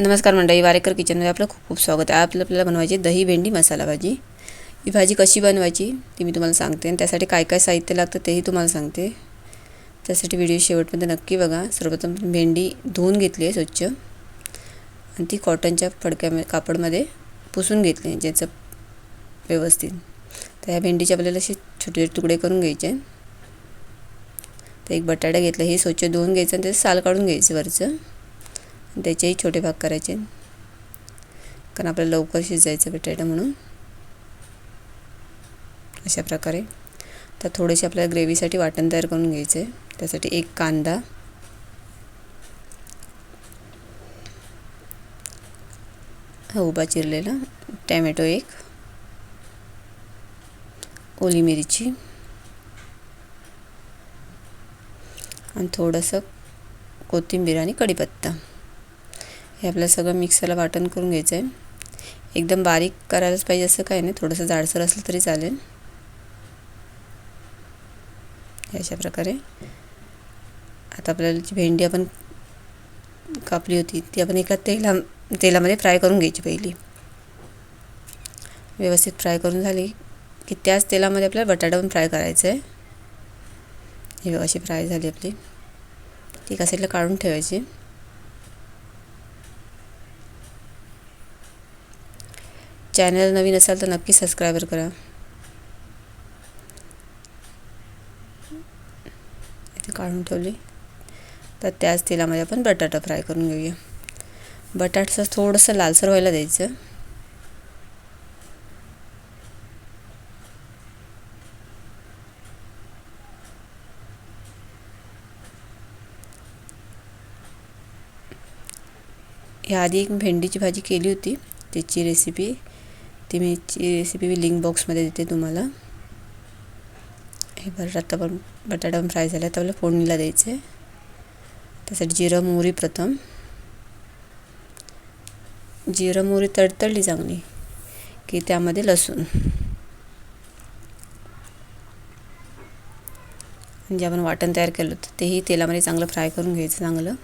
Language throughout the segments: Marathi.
नमस्कार मंडळी वारेकर किचनमध्ये आपलं खूप खूप स्वागत आहे. आपलं आपल्याला बनवायची दही भेंडी मसाला भाजी. ही भाजी कशी बनवायची ती मी तुम्हाला सांगते आणि त्यासाठी काय काय साहित्य लागतं तेही तुम्हाला सांगते. त्यासाठी व्हिडिओ शेवटमध्ये नक्की बघा. सर्वप्रथम भेंडी धुवून घेतली आहे स्वच्छ. आणि ती कॉटनच्या फडक्या कापडमध्ये पुसून घेतली ज्याचं व्यवस्थित. तर ह्या भेंडीचे आपल्याला असे छोटे छोटे तुकडे करून घ्यायचे. तर एक बटाटा घेतला हे स्वच्छ धुवून घ्यायचं आणि त्याचं साल काढून घ्यायचं वरचं. त्याचेही छोटे भाग करायचे कारण आपल्याला लवकर शिजायचं बटाटा म्हणून. अशा प्रकारे. तर थोडेसे आपल्याला ग्रेव्हीसाठी वाटण तयार करून घ्यायचं आहे. त्यासाठी एक कांदा. हा उभा चिरलेला. टॅमॅटो एक. ओली मिरची. आणि थोडंसं कोथिंबीर आणि कढीपत्ता. हे आपल्याला सगळं मिक्सरला वाटण करून घ्यायचं आहे एकदम बारीक करायलाच पाहिजे असं काही नाही. थोडंसं जाडसर असलं तरी चालेल. अशा प्रकारे. आता आपल्याला जी भेंडी आपण कापली होती ती आपण एका तेला तेलामध्ये फ्राय करून घ्यायची पहिली. व्यवस्थित फ्राय करून झाली की त्याच तेलामध्ये आपल्याला बटाटा पण फ्राय करायचं आहे हे अशी फ्राय झाली आपली. ती एका साईडला काढून ठेवायची. चॅनल नवीन असाल तर नक्की सबस्क्रायबर करा. इथे काढून ठेवली. तर त्याच तेलामध्ये आपण बटाटा फ्राय करून घेऊया. बटाटाचं थोडंसं लालसर व्हायला द्यायचं. ह्या आधी एक भेंडीची भाजी केली होती. त्याची रेसिपी ती मी रेसिपी मी लिंक बॉक्समध्ये देते तुम्हाला. हे बरं आता पण बटाटा पण फ्राय झाला तर आपल्याला फोडणीला द्यायचं आहे त्यासाठी जिरं मोहरी प्रथम. जिरं मोहरी तडतडली चांगली की त्यामध्ये लसूण. जे आपण वाटण तयार केलं होतं तेही तेलामध्ये चांगलं फ्राय करून घ्यायचं चांगलं.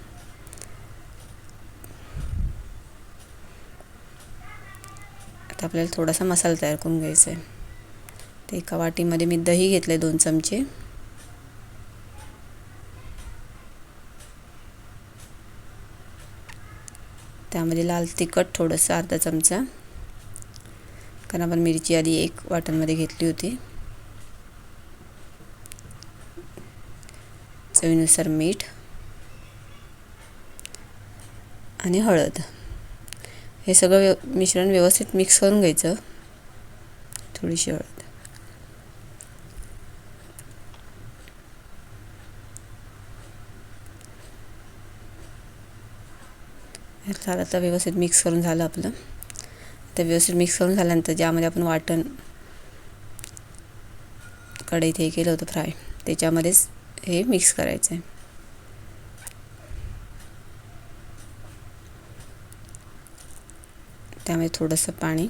आता आपल्याला थोडासा मसाला तयार करून घ्यायचा आहे ते एका वाटीमध्ये मी दही घेतले दोन चमचे. त्यामध्ये लाल तिखट थोडंसं अर्धा चमचा. कारण आपण मिरची आधी एक वाटणमध्ये घेतली होती. चवीनुसार मीठ आणि हळद. हे सगळं व्यव मिश्रण व्यवस्थित मिक्स करून घ्यायचं. थोडीशी हळद. झालं तर व्यवस्थित मिक्स करून झालं आपलं. तर व्यवस्थित मिक्स करून झाल्यानंतर ज्यामध्ये आपण वाटण कढईत हे केलं होतं फ्राय त्याच्यामध्येच हे मिक्स करायचं आहे त्यामध्ये थोडंसं पाणी.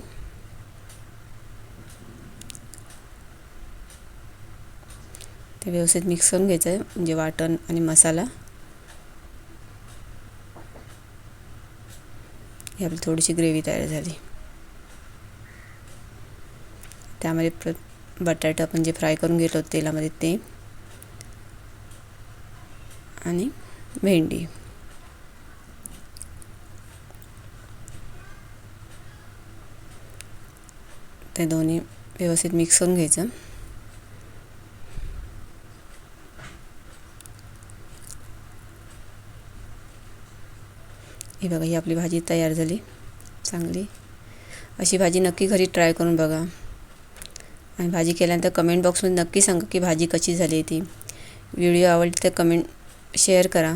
ते व्यवस्थित मिक्स करून घ्यायचं आहे म्हणजे वाटण आणि मसाला. ही आपली थोडीशी ग्रेव्ही तयार झाली. त्यामध्ये प्र बटाटा आपण जे फ्राय करून घेतलं होतं तेलामध्ये ते. आणि भेंडी. ते दोन्ही व्यवस्थित मिक्स करून घ्यायचं. ही बघा ही आपली भाजी तयार झाली. चांगली. अशी भाजी नक्की घरी ट्राय करून बघा. आणि भाजी केल्यानंतर कमेंट बॉक्समध्ये नक्की सांगा की भाजी कशी झाली ती. व्हिडिओ आवडली तर कमेंट शेअर करा.